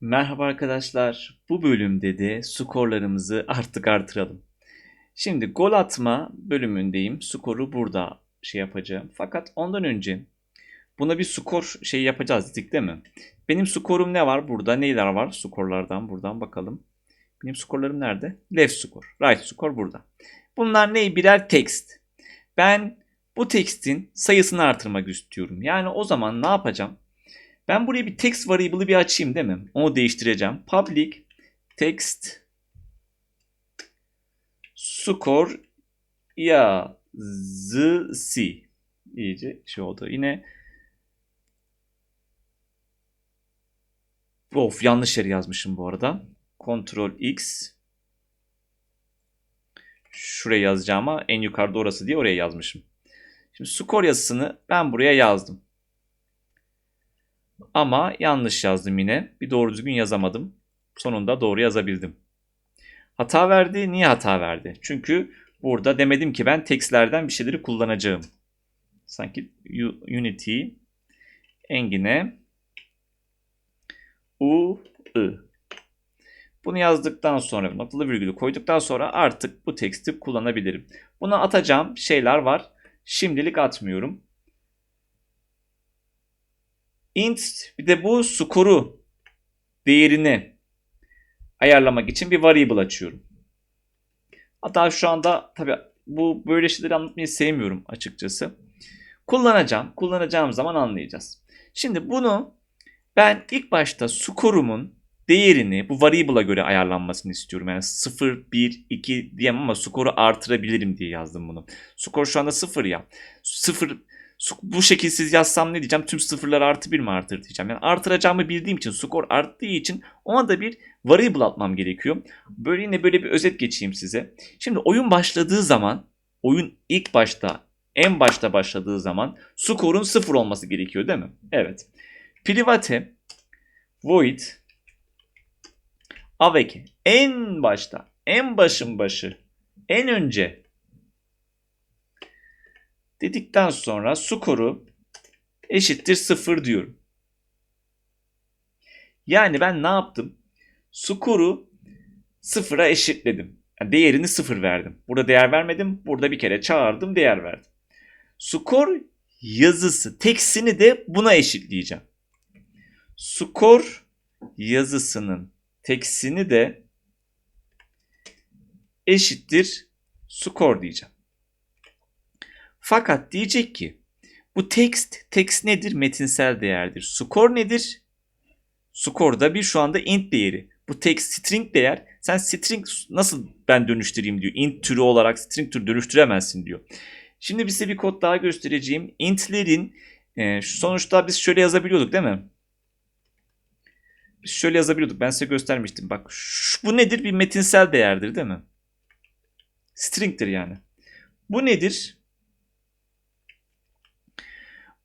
Merhaba arkadaşlar. Bu bölümde de skorlarımızı artık artıralım. Şimdi gol atma bölümündeyim. Skoru burada şey yapacağım. Fakat ondan önce buna bir skor şey yapacağız dedik değil mi? Benim skorum ne var burada? Neyler var? Skorlardan buradan bakalım. Benim skorlarım nerede? Left skor. Right skor burada. Bunlar ne? Birer text. Ben bu text'in sayısını artırmak istiyorum. Yani o zaman ne yapacağım? Ben buraya bir text variable'ı bir açayım değil mi? Onu değiştireceğim. Public text score yazısı. İyice şey oldu. Yine Of yanlış yere yazmışım bu arada. Ctrl X Şuraya yazacağım ama en yukarıda orası diye oraya yazmışım. Şimdi skor yazısını ben buraya yazdım. Ama yanlış yazdım yine. Bir doğru düzgün yazamadım. Sonunda doğru yazabildim. Hata verdi. Niye hata verdi? Çünkü burada demedim ki ben textlerden bir şeyleri kullanacağım. Sanki Unity Engine U I. Bunu yazdıktan sonra noktalı virgülü koyduktan sonra artık bu teksti kullanabilirim. Buna atacağım şeyler var. Şimdilik atmıyorum. İnt bir de bu skoru değerini ayarlamak için bir variable açıyorum. Hatta şu anda tabi bu böyle şeyleri anlatmayı sevmiyorum açıkçası. Kullanacağım. Kullanacağım zaman anlayacağız. Şimdi bunu ben ilk başta skorumun değerini bu variable'a göre ayarlanmasını istiyorum. Yani 0, 1, 2 diyemem ama skoru artırabilirim diye yazdım bunu. Skor şu anda 0 ya. 0 bu şekilsiz yazsam ne diyeceğim? Tüm sıfırları artı bir mi artır diyeceğim. Yani artıracağımı bildiğim için skor arttığı için ona da bir variable atmam gerekiyor. Böyle yine böyle bir özet geçeyim size. Şimdi oyun başladığı zaman oyun ilk başta en başta başladığı zaman skorun sıfır olması gerekiyor değil mi? Evet. Private void avec en başta en başın başı en önce dedikten sonra skoru eşittir 0 diyorum. Yani ben ne yaptım? Skoru 0'a eşitledim. Yani değerini 0 verdim. Burada değer vermedim. Burada bir kere çağırdım değer verdim. Skor yazısı teksini de buna eşitleyeceğim. Skor yazısının teksini de eşittir skor diyeceğim. Fakat diyecek ki bu text, text nedir? Metinsel değerdir. Skor nedir? Skor da bir şu anda int değeri. Bu text string değer. Sen string nasıl ben dönüştüreyim diyor. Int türü olarak string türü dönüştüremezsin diyor. Şimdi size bir kod daha göstereceğim. Int'lerin e, sonuçta biz şöyle yazabiliyorduk değil mi? Biz şöyle yazabiliyorduk. Ben size göstermiştim. Bak şu, bu nedir? Bir metinsel değerdir değil mi? String'tir yani. Bu nedir?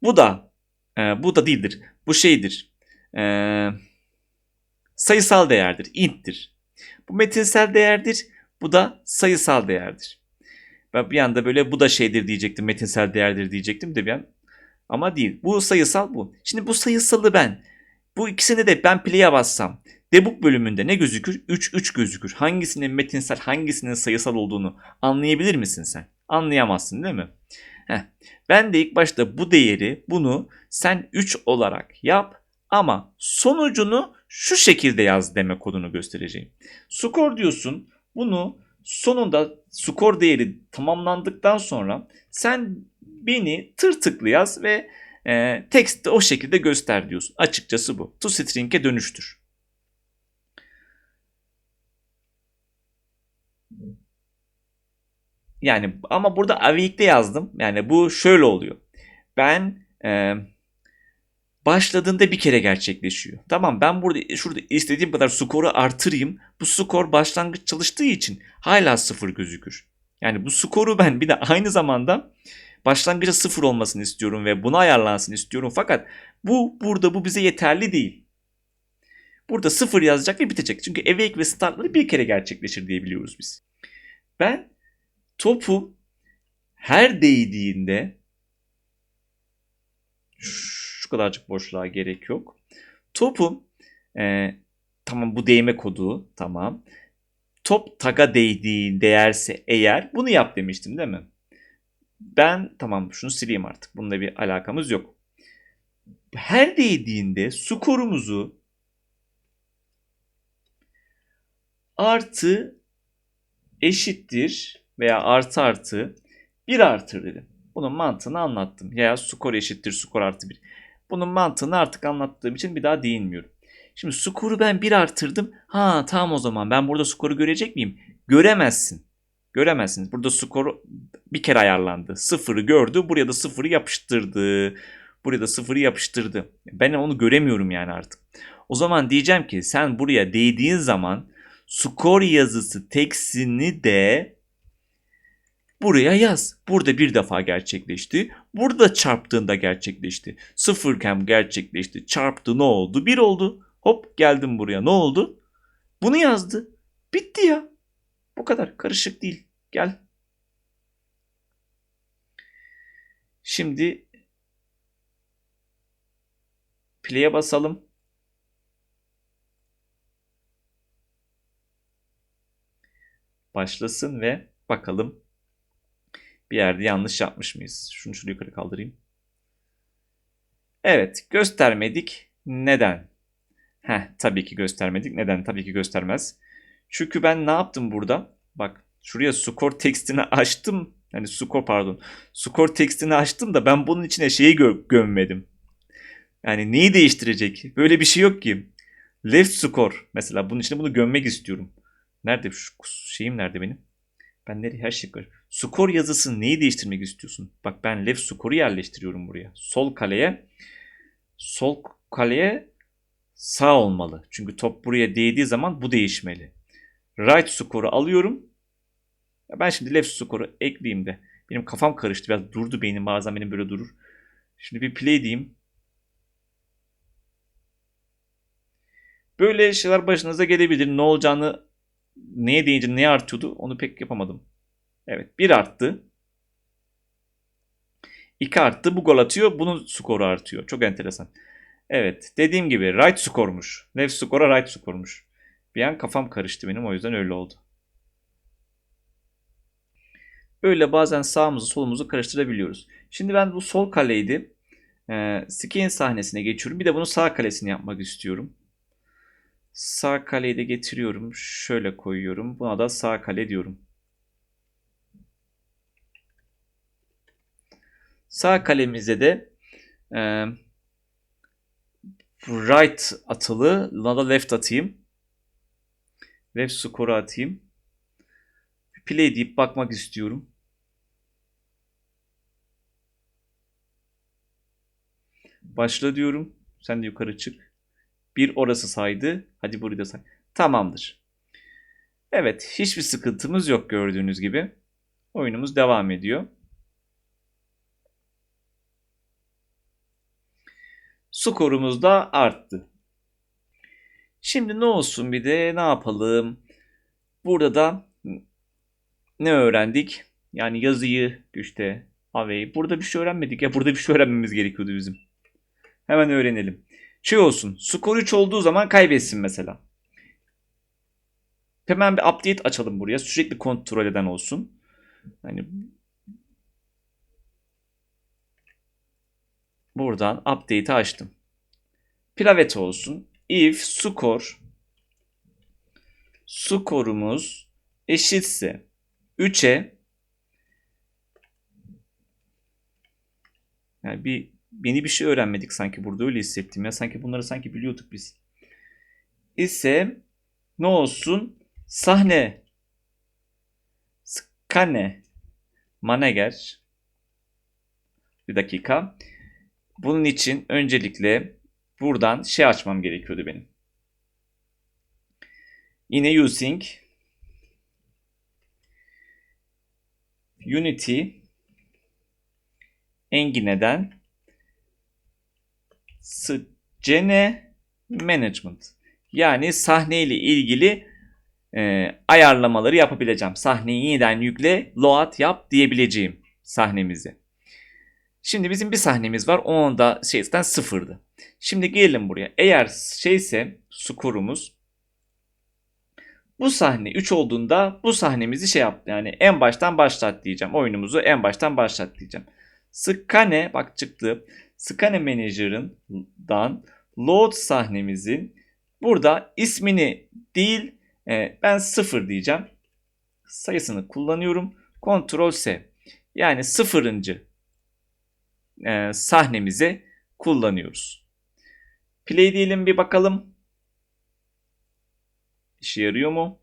Bu da e, bu da değildir. Bu şeydir. E, sayısal değerdir. int'tir. Bu metinsel değerdir. Bu da sayısal değerdir. Ben bir anda böyle bu da şeydir diyecektim. Metinsel değerdir diyecektim de bir an. Ama değil. Bu sayısal bu. Şimdi bu sayısalı ben bu ikisini de ben play'e bassam debug bölümünde ne gözükür? 3 3 gözükür. Hangisinin metinsel, hangisinin sayısal olduğunu anlayabilir misin sen? Anlayamazsın değil mi? Heh. Ben de ilk başta bu değeri bunu sen 3 olarak yap ama sonucunu şu şekilde yaz deme kodunu göstereceğim. Skor diyorsun bunu sonunda skor değeri tamamlandıktan sonra sen beni tır tıklı yaz ve e, teksti o şekilde göster diyorsun. Açıkçası bu. ToString'e dönüştür. Yani ama burada avik'te yazdım. Yani bu şöyle oluyor. Ben e, başladığında bir kere gerçekleşiyor. Tamam ben burada şurada istediğim kadar skoru artırayım. Bu skor başlangıç çalıştığı için hala sıfır gözükür. Yani bu skoru ben bir de aynı zamanda başlangıca sıfır olmasını istiyorum ve buna ayarlansın istiyorum. Fakat bu burada bu bize yeterli değil. Burada sıfır yazacak ve bitecek. Çünkü awake ve startları bir kere gerçekleşir diye biliyoruz biz. Ben topu her değdiğinde şu kadarcık boşluğa gerek yok. Topu e, Tamam bu değme kodu. Tamam. Top taga değdiği değerse eğer bunu yap demiştim değil mi? Ben tamam şunu sileyim artık. Bununla bir alakamız yok. Her değdiğinde skorumuzu artı eşittir veya artı artı 1 artır dedim. Bunun mantığını anlattım. Ya skor eşittir skor artı 1. Bunun mantığını artık anlattığım için bir daha değinmiyorum. Şimdi skoru ben 1 artırdım. Ha tamam o zaman ben burada skoru görecek miyim? Göremezsin. Göremezsiniz. Burada skoru bir kere ayarlandı. Sıfırı gördü. Buraya da sıfırı yapıştırdı. Buraya da sıfırı yapıştırdı. Ben onu göremiyorum yani artık. O zaman diyeceğim ki sen buraya değdiğin zaman skor yazısı tekstini de buraya yaz. Burada bir defa gerçekleşti. Burada çarptığında gerçekleşti. Sıfırken gerçekleşti. Çarptı ne oldu? Bir oldu. Hop geldim buraya. Ne oldu? Bunu yazdı. Bitti ya. Bu kadar. Karışık değil. Gel. Şimdi play'e basalım. Başlasın ve bakalım bir yerde yanlış yapmış mıyız? Şunu şuraya yukarı kaldırayım. Evet, göstermedik. Neden? Heh, tabii ki göstermedik. Neden? Tabii ki göstermez. Çünkü ben ne yaptım burada? Bak, şuraya skor tekstini açtım. Yani skor pardon. Skor tekstini açtım da ben bunun içine şeyi gö- gömmedim. Yani neyi değiştirecek? Böyle bir şey yok ki. Left score mesela bunun içine bunu gömmek istiyorum. Nerede şu şeyim nerede benim? Ben nereye her şey. Skor yazısını neyi değiştirmek istiyorsun? Bak ben left skoru yerleştiriyorum buraya. Sol kaleye sol kaleye sağ olmalı. Çünkü top buraya değdiği zaman bu değişmeli. Right skoru alıyorum. Ben şimdi left skoru ekleyeyim de. Benim kafam karıştı. Biraz durdu beynim. Bazen benim böyle durur. Şimdi bir play diyeyim. Böyle şeyler başınıza gelebilir. Ne olacağını neye değince neye artıyordu onu pek yapamadım. Evet 1 arttı. 2 arttı. Bu gol atıyor. Bunun skoru artıyor. Çok enteresan. Evet dediğim gibi right skormuş. Left skora right skormuş. Bir an kafam karıştı benim o yüzden öyle oldu. Böyle bazen sağımızı solumuzu karıştırabiliyoruz. Şimdi ben bu sol kaleydi. E, skin sahnesine geçiyorum. Bir de bunu sağ kalesini yapmak istiyorum. Sağ kaleyi de getiriyorum. Şöyle koyuyorum. Buna da sağ kale diyorum. Sağ kalemize de e, right atılı. Buna da left atayım. Left skoru atayım. Play deyip bakmak istiyorum. Başla diyorum. Sen de yukarı çık. Bir orası saydı. Hadi burayı da say. Tamamdır. Evet, hiçbir sıkıntımız yok gördüğünüz gibi. Oyunumuz devam ediyor. Skorumuz da arttı. Şimdi ne olsun bir de ne yapalım? Burada da ne öğrendik? Yani yazıyı işte Ave'yi. Burada bir şey öğrenmedik ya. Burada bir şey öğrenmemiz gerekiyordu bizim. Hemen öğrenelim şey olsun. Skor 3 olduğu zaman kaybetsin mesela. Hemen bir update açalım buraya. Sürekli kontrol eden olsun. Hani buradan update'i açtım. Private olsun. If skor skorumuz eşitse 3'e yani bir Yeni bir şey öğrenmedik sanki burada öyle hissettim ya. Sanki bunları sanki biliyorduk biz. İse ne olsun? Sahne. Skane. Maneger. Bir dakika. Bunun için öncelikle buradan şey açmam gerekiyordu benim. Yine using Unity Engine'den Scene Management. Yani sahneyle ilgili e, ayarlamaları yapabileceğim. Sahneyi yeniden yükle, load yap diyebileceğim sahnemizi. Şimdi bizim bir sahnemiz var. Onun da şeyden sıfırdı. Şimdi gelelim buraya. Eğer şeyse skorumuz Bu sahne 3 olduğunda bu sahnemizi şey yap yani en baştan başlat diyeceğim. Oyunumuzu en baştan başlat diyeceğim. Scanne bak çıktı. Scanne Manager'ından load sahnemizin burada ismini değil e, ben 0 diyeceğim. Sayısını kullanıyorum. Ctrl S. Yani sıfırıncı e, sahnemizi kullanıyoruz. Play diyelim bir bakalım. İşe yarıyor mu?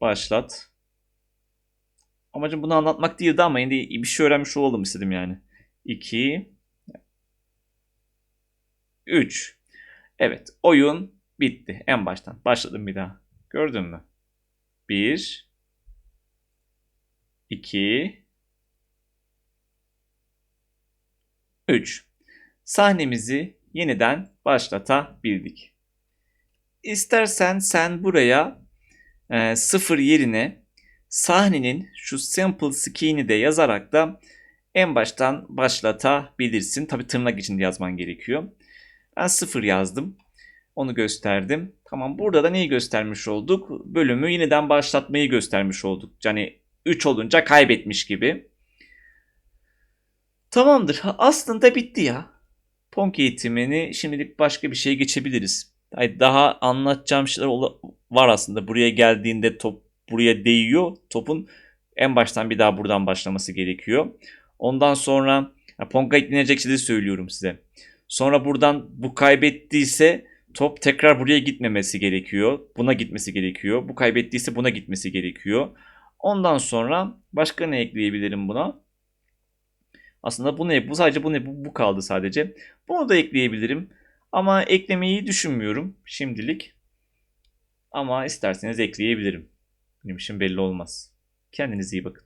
Başlat. Amacım bunu anlatmak değildi ama yine de bir şey öğrenmiş olalım istedim yani. 2 3 Evet oyun bitti en baştan. Başladım bir daha. Gördün mü? 1 2 3 Sahnemizi yeniden başlatabildik. İstersen sen buraya e, sıfır yerine sahnenin şu sample skin'i de yazarak da en baştan başlatabilirsin. Tabi tırnak içinde yazman gerekiyor. Ben sıfır yazdım. Onu gösterdim. Tamam burada da neyi göstermiş olduk? Bölümü yeniden başlatmayı göstermiş olduk. Yani 3 olunca kaybetmiş gibi. Tamamdır. Aslında bitti ya. Pong eğitimini şimdilik başka bir şeye geçebiliriz. Daha anlatacağım şeyler var aslında. Buraya geldiğinde top buraya değiyor. Topun en baştan bir daha buradan başlaması gerekiyor. Ondan sonra Pong'a eklenecek şeyleri söylüyorum size. Sonra buradan bu kaybettiyse top tekrar buraya gitmemesi gerekiyor. Buna gitmesi gerekiyor. Bu kaybettiyse buna gitmesi gerekiyor. Ondan sonra başka ne ekleyebilirim buna? Aslında bu ne? Bu sadece bu ne? Bu, bu kaldı sadece. Bunu da ekleyebilirim. Ama eklemeyi düşünmüyorum şimdilik. Ama isterseniz ekleyebilirim. Benim için belli olmaz. Kendinize iyi bakın.